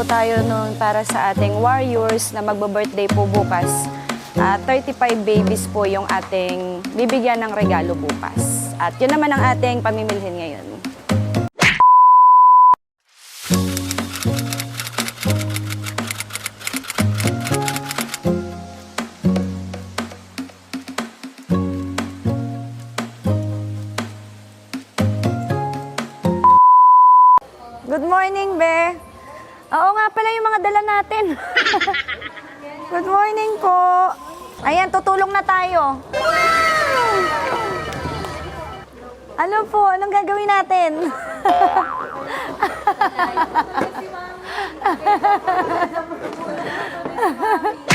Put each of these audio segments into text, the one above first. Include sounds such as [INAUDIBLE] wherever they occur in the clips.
po tayo nun para sa ating warriors na magbo-birthday po bukas. Ah, 35 babies po yung ating bibigyan ng regalo bukas. At yun naman ang ating pamimilhin ngayon. Good morning, Be. Pala yung mga dala natin. [LAUGHS] Good morning po. Ayan, tutulong na tayo. Ano po? Anong gagawin natin? [LAUGHS]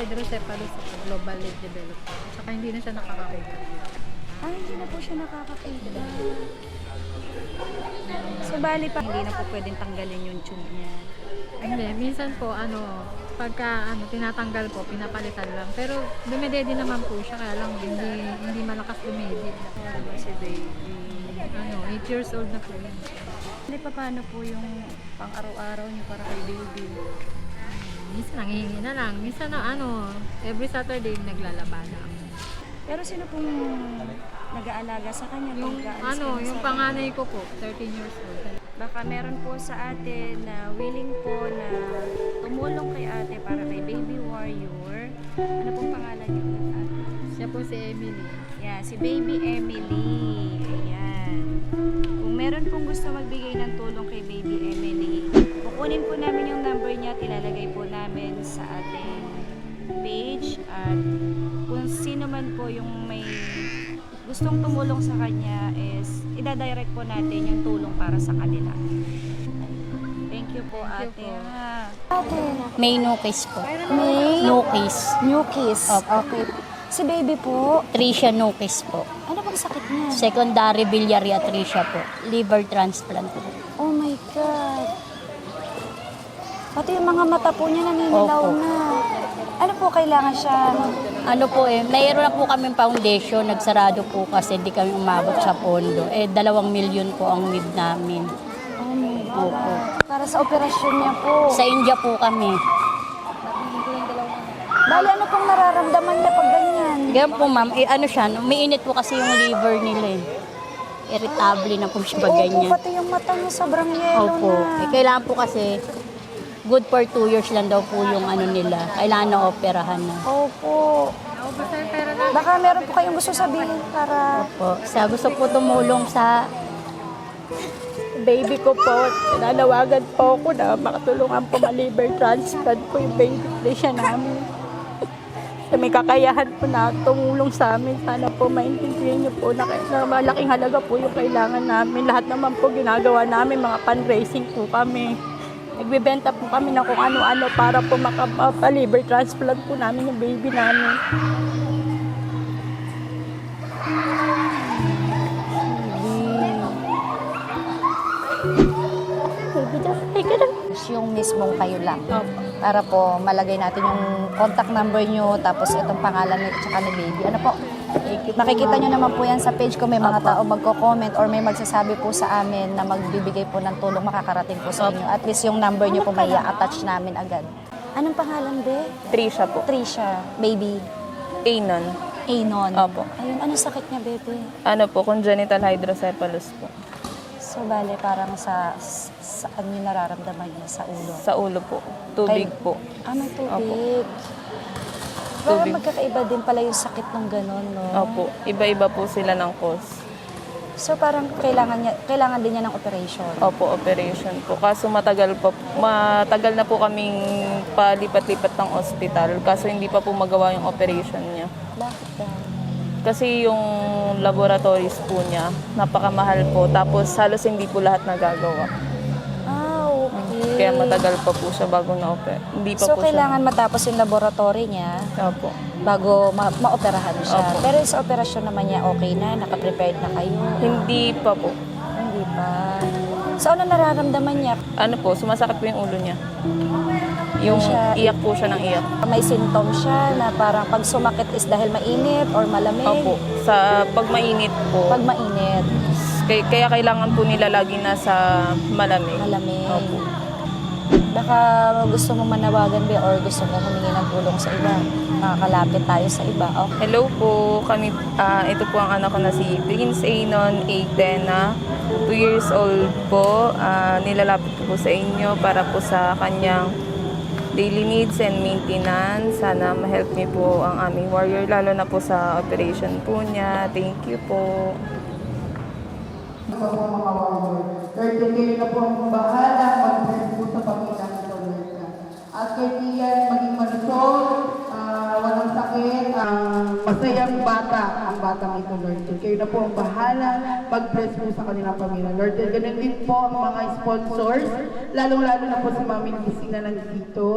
hydrocephalus sa global leg development. Saka hindi na siya nakakakita. Ay, hindi na po siya nakakakita. So, bali pa. Hindi na po pwedeng tanggalin yung tube niya. Hindi, minsan po, ano, pagka ano, tinatanggal po, pinapalitan lang. Pero dumedede naman po siya, kaya lang hindi, hindi malakas dumedi. Ano si baby? Ano, 8 years old na po yun. Hindi pa paano po yung pang-araw-araw niyo para kay baby? Minsan nangihingi na lang. Minsan na ano, every Saturday naglalaba na ako. Pero sino pong nag-aalaga sa kanya? Yung ano, yung panganay ko po, 13 years old. Baka meron po sa atin na willing po na tumulong kay ate para kay baby warrior. Ano pong pangalan niyo ate? Siya po si Emily. Yan, si Baby Emily. Ayan. Kung meron pong gusto magbigay ng tulong kay Baby Emily, kukunin po namin yung number niya at ilalagay sino man po yung may gustong tumulong sa kanya is idadirect po natin yung tulong para sa kanila. Thank you po, Thank ate. you po. ha. May no case po. May No case. new kiss. Opo. Okay. Si baby po, Tricia no case po. ano bang sakit niya? Secondary biliary atresia po. Liver transplant po. Oh my God. Pati yung mga mata po niya naninilaw Opo. na. Ano po kailangan siya? Ano po eh, mayroon na po kaming foundation, nagsarado po kasi hindi kami umabot sa pondo. Eh, dalawang milyon po ang need namin. Oh my God. Opo. Para sa operasyon niya po. Sa India po kami. Bali, ano pong nararamdaman niya pag ganyan? Ganyan po ma'am, eh, ano siya, no, may init po kasi yung liver nila eh. Irritable na po siya pag Opo, ganyan. pati yung mata niya sobrang yellow Opo. na. Eh, kailangan po kasi good for two years lang daw po yung ano nila. Kailangan na operahan na. Opo. Baka meron po kayong gusto sabihin para... po. Sa gusto po tumulong sa baby ko po. Nanawagan po ako na makatulungan po ma-liver transplant po yung baby siya namin. [LAUGHS] Sa may kakayahan po na tumulong sa amin. Sana po maintindihan niyo po na, na malaking halaga po yung kailangan namin. Lahat naman po ginagawa namin, mga fundraising po kami. Nagbibenta po kami ng kung ano-ano para po makapaliver transplant po namin yung baby namin. Yung mismong kayo lang. Para po malagay natin yung contact number nyo, tapos itong pangalan ni tsaka ni baby. Ano po? Makikita nyo naman po yan sa page ko. May mga tao magko-comment or may magsasabi po sa amin na magbibigay po ng tulong makakarating po sa inyo. At least yung number nyo po may attach namin agad. Anong pangalan, be? Trisha po. Tricia. Baby, Anon. Anon. Opo. Ayun, anong sakit niya, bebe? Ano po, congenital hydrocephalus po. So, bale, parang sa... Saan niyo nararamdaman niya? Sa ulo? Sa ulo po. Tubig Kay- po. Ah, may tubig. Parang tubig. magkakaiba din pala yung sakit ng gano'n, no? Opo, iba-iba po sila ng cause. So parang kailangan, niya, kailangan din niya ng operation. Opo, operation po. Kaso matagal pa, matagal na po kaming palipat-lipat ng ospital. Kaso hindi pa po magawa yung operation niya. Bakit daw? Kasi yung laboratories po niya, napakamahal po. Tapos halos hindi po lahat nagagawa. Kaya matagal pa po siya bago na-oper. Hindi pa So po kailangan matapos yung laboratory niya siya. Opo. bago ma- maoperahan siya. Opo. Pero sa operasyon naman niya, okay na? Nakaprepared na kayo? Hindi pa po. Hindi pa. So ano nararamdaman niya? Ano po, sumasakit po yung ulo niya. Yung Siya- iyak po siya ng iyak. May symptom siya na parang pag sumakit is dahil mainit or malamig? Opo. Sa pag mainit po, Pag mainit, kaya, kaya kailangan po nila lagi nasa malamig. malamig. Opo. Baka gusto mo manawagan ba or gusto mo humingi ng tulong sa iba? Makakalapit tayo sa iba. Okay. Hello po, kami, ah, ito po ang anak ko na si Prince Anon Aitena. 2 years old po. Ah, nilalapit ko po sa inyo para po sa kanyang daily needs and maintenance. Sana ma-help niyo po ang aming warrior, lalo na po sa operation po niya. Thank you po. Ito po mga warrior. Lord, kayo na po ang bahala mag-bless po sa God. Tian, maging malusog, ah, walang sakit, ang masayang bata, ang batang ito, Lord. Kayo na po ang bahala mag-bless po sa kanilang pamilya, Lord. Ganun din po ang mga sponsors, lalong-lalo na po si Mami Gising na nandito,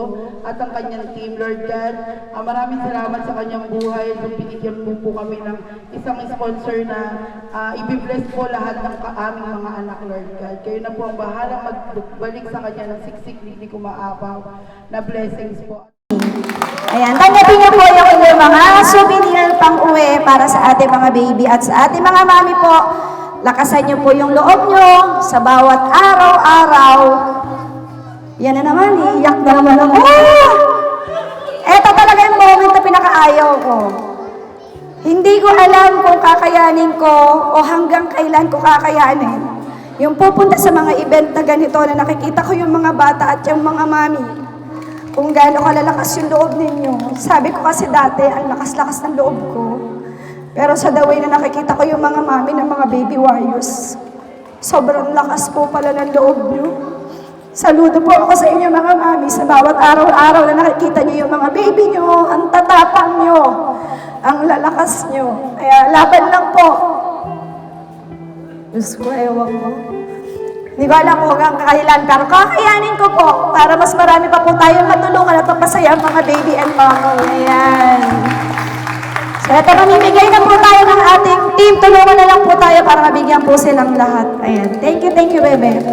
at ang kanyang team, Lord God. Ah, maraming salamat sa kanyang buhay. So, binigyan po po kami ng isang sponsor na ah, ibibless po lahat ng aming mga anak, Lord God. Kayo na po ang bahala magbalik sa kanya ng siksik, hindi ko maapaw na blessings po. Ayan, tanggapin niyo po yung inyong mga souvenir pang uwi para sa ating mga baby at sa ating mga mami po. Lakasan niyo po yung loob niyo sa bawat araw-araw. Yan na naman, iiyak na naman ako. Ito talaga yung moment na pinakaayaw ko. Hindi ko alam kung kakayanin ko o hanggang kailan ko kakayanin. Yung pupunta sa mga event na ganito na nakikita ko yung mga bata at yung mga mami kung gaano kalalakas yung loob ninyo. Sabi ko kasi dati, ang lakas-lakas ng loob ko. Pero sa the na nakikita ko yung mga mami ng mga baby warriors, sobrang lakas po pala ng loob nyo. Saludo po ako sa inyo mga mami sa bawat araw-araw na nakikita niyo yung mga baby nyo, ang tatapang nyo, ang lalakas nyo. Kaya laban lang po. Diyos ko, ewan ko. Hindi ko alam kung hanggang kailan, pero kakayanin ko po para mas marami pa po tayong matulungan at mapasaya ang mga baby and mama. Ayan. So, ito mamimigay na po tayo ng ating team. Tulungan na lang po tayo para mabigyan po silang lahat. Ayan. Thank you, thank you, bebe.